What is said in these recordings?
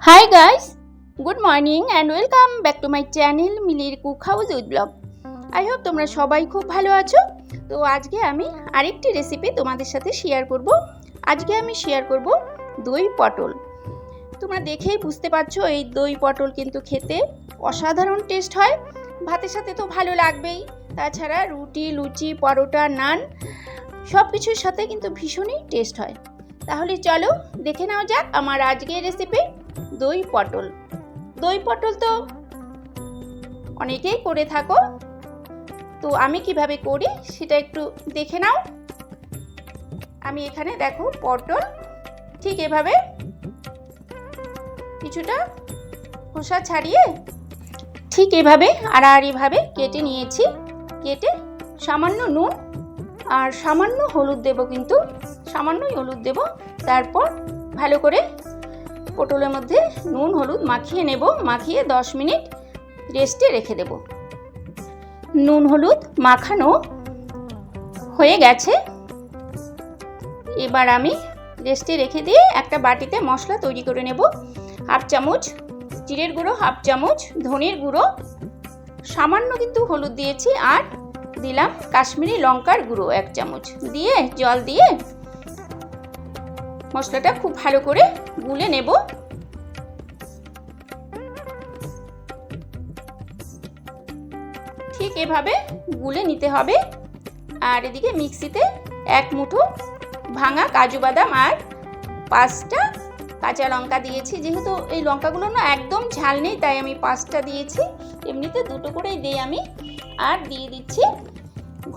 Hi guys good morning and welcome back to my channel মিলির cook house with blog I hope তোমরা সবাই খুব ভালো আছো। তো আজকে আমি আরেকটি রেসিপি তোমাদের সাথে শেয়ার করব। আজকে আমি শেয়ার করব দই পটল। তোমরা দেখেই বুঝতে পারছ, এই দই পটল কিন্তু খেতে অসাধারণ টেস্ট হয়। ভাতের সাথে তো ভালো লাগবেই। তাছাড়া রুটি, লুচি, পরোটা, নান সব কিছুর সাথে কিন্তু ভীষণই টেস্ট হয়। তাহলে চলো দেখে নাও যাক আমার আজকের রেসিপি দই পটল। দই পটল তো অনেকেই করে থাকো। তো আমি কীভাবে করি সেটা একটু দেখে নাও। আমি এখানে দেখো পটল ঠিক এভাবে কিছুটা খোসা ছাড়িয়ে ঠিক এভাবে, আড়াআড়িভাবে কেটে নিয়েছি। কেটে সামান্য নুন আর সামান্য হলুদ দেব কিন্তু, সামান্যই হলুদ দেব। তারপর ভালো করে পটলের মধ্যে নুন, হলুদ মাখিয়ে নেব। মাখিয়ে 10 মিনিট রেস্টে রেখে দেব। নুন, হলুদ মাখানো হয়ে গেছে। এবার আমি রেস্টে রেখে দিয়ে একটা বাটিতে মশলা তৈরি করে নেব। হাফ চামচ জিরের গুঁড়ো, হাফ চামচ ধনের গুঁড়ো, সামান্য কিন্তু হলুদ দিয়েছি আর দিলাম কাশ্মীরি লঙ্কার গুঁড়ো এক চামচ। দিয়ে জল দিয়ে মশলাটা খুব ভালো করে গুলে নেব। ঠিক এভাবে গুলে নিতে হবে। আর এদিকে মিক্সিতে এক মুঠো ভাঙা কাজু বাদাম আর পাঁচটা কাঁচা লঙ্কা দিয়েছি। যেহেতু এই লঙ্কাগুলো না একদম ঝাল নেই, তাই আমি পাঁচটা দিয়েছি। এমনিতে দুটো করেই দিই আমি। আর দিয়ে দিচ্ছি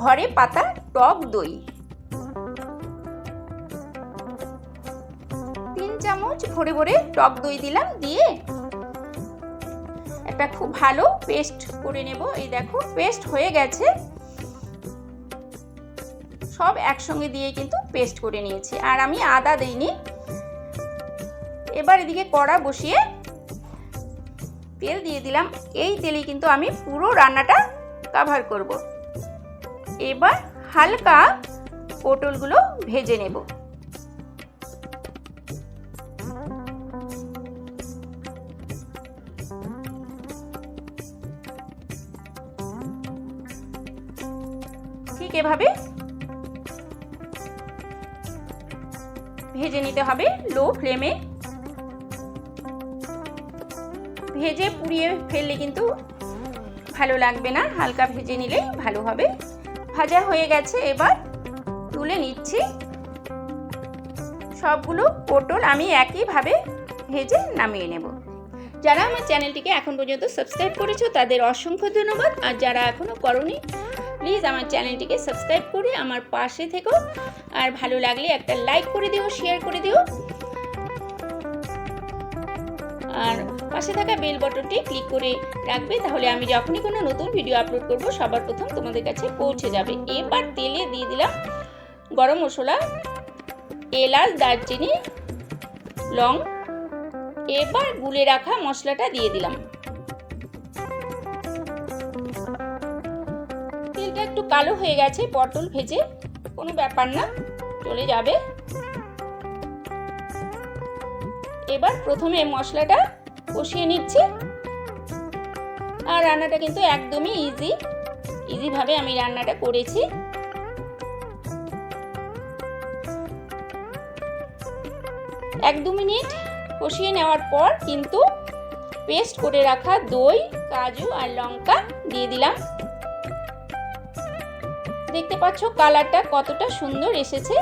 ঘরে পাতা টক দই। চামচ ভরে ভরে টক দই দিলাম দিয়ে একটা খুব ভালো পেস্ট করে নেব। এই দেখো, পেস্ট হয়ে গেছে। সব একসঙ্গে দিয়ে কিন্তু পেস্ট করে নিয়েছি। আর আমি আদা দিইনি। এবার এদিকে কড়া বসিয়ে তেল দিয়ে দিলাম। এই তেলে কিন্তু আমি পুরো রান্নাটা কাভার করব। এবার হালকা পটলগুলো ভেজে নেব। ঠিক এভাবে ভেজে নিতে হবে লো ফ্লেমে। ভেজে পুড়িয়ে ফেললে কিন্তু ভালো লাগবে না, হালকা ভেজে নিলেই ভালো হবে। ভাজা হয়ে গেছে, এবার তুলে নিচ্ছি। সবগুলো পটল আমি একইভাবে ভেজে নামিয়ে নেব। যারা আমার চ্যানেলটিকে এখন পর্যন্ত সাবস্ক্রাইব করেছ, তাদের অসংখ্য ধন্যবাদ। আর যারা এখনও করনি প্লিজ আমার চ্যানেলটিকে সাবস্ক্রাইব করে আমার পাশে থেকো। আর ভালো লাগলে একটা লাইক করে দিও, শেয়ার করে দিও। আর পাশে থাকা বেল বটনটি ক্লিক করে রাখবে, তাহলে আমি যখনই কোনো নতুন ভিডিও আপলোড করব, সবার প্রথম তোমাদের কাছে পৌঁছে যাবে। এবার তেলে দিয়ে দিলাম গরম মশলা, এলাচ, দারচিনি, লং। এবার গুলে রাখা মশলাটা দিয়ে দিলাম। তেলটা একটু কালো হয়ে গেছে, পটল ভেজে, কোনো ব্যাপার না, চলে যাবে। এবার প্রথমে মশলাটা কষিয়ে নিচ্ছি। আর রান্নাটা কিন্তু একদমই ইজি ইজিভাবে আমি রান্নাটা করেছি। এক দু মিনিট কষিয়ে নেওয়ার পর কিন্তু পেস্ট করে রাখা দই, কাজু আর লঙ্কা দিয়ে দিলাম। দেখতে পাচ্ছ কালারটা কতটা সুন্দর এসেছে।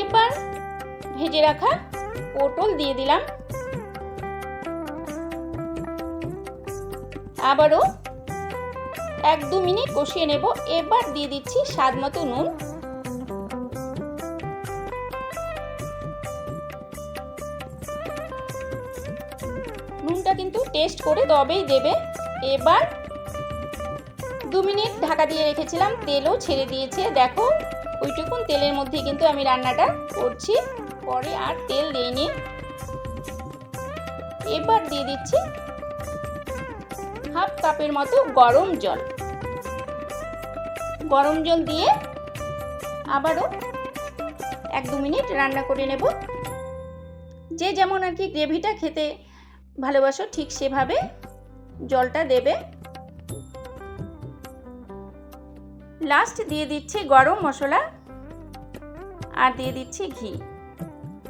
এবার ভেজে রাখা পটল দিয়ে দিলাম। আবারও এক দু মিনিট কষিয়ে নেব। এবার দিয়ে দিচ্ছি স্বাদ মতো নুন। টেস্ট করে তবেই দেবে। এবার দু মিনিট ঢাকা দিয়ে রেখেছিলাম, তেলও ছেড়ে দিয়েছে। দেখো, ওইটুকুন তেলের মধ্যে কিন্তু আমি রান্নাটা করছি, পরে আর তেল দিইনি। এবার দিয়ে দিচ্ছি হাফ কাপের মতো গরম জল। গরম জল দিয়ে আবারও এক দু মিনিট রান্না করে নেব। যে যেমন আর কি গ্রেভিটা খেতে ভালোবাসো, ঠিক সেভাবে জলটা দেবে। লাস্ট দিয়ে দিচ্ছি গরম মশলা আর দিয়ে দিচ্ছি ঘি।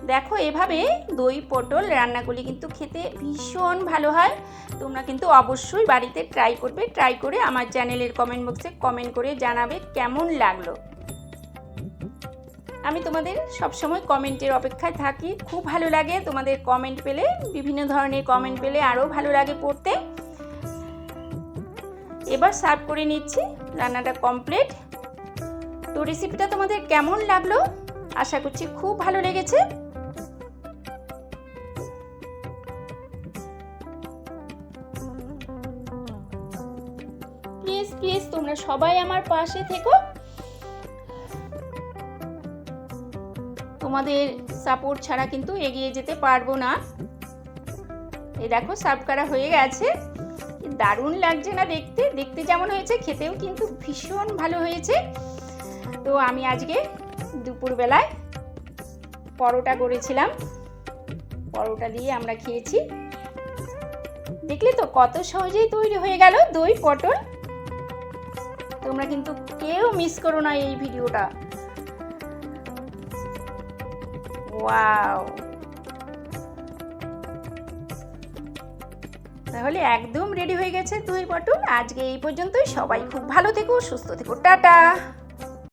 দেখো, এভাবে দই, পটল রান্নাগুলি কিন্তু খেতে ভীষণ ভালো হয়। তোমরা কিন্তু অবশ্যই বাড়িতে ট্রাই করবে। ট্রাই করে আমার চ্যানেলের কমেন্ট বক্সে কমেন্ট করে জানাবে কেমন লাগল। আমি তোমাদের সবসময় কমেন্টের অপেক্ষায় থাকি। খুব ভালো লাগে তোমাদের কমেন্ট পেলে, বিভিন্ন ধরনের কমেন্ট পেলে আরও ভালো লাগে পড়তে। এবার সার্ভ করে নিচ্ছি রান্নাটা কমপ্লিট। তো রেসিপিটা তোমাদের কেমন লাগল? আশা করছি খুব ভালো লেগেছে। প্লিজ প্লিজ তোমরা সবাই আমার পাশে থেকো। তোমাদের সাপোর্ট ছাড়া কিন্তু এগিয়ে যেতে পারব না। এই দেখো সার্ভ করা হয়ে গেছে। দারুণ লাগছে না দেখতে? দেখতে যেমন হয়েছে, খেতেও কিন্তু ভীষণ ভালো হয়েছে। তো আমি আজকে দুপুরবেলায় পরোটা করেছিলাম। পরোটা দিয়ে আমরা খেয়েছি। দেখলে তো কত সহজেই তৈরি হয়ে গেল দই, পটল। তোমরা কিন্তু কেউ মিস করো না এই ভিডিওটা। ওয়াও তাহলে একদম রেডি হয়ে গেছে তুই পটল। আজকে এই পর্যন্তই। সবাই খুব ভালো থেকো, সুস্থ থেকো। টাটা!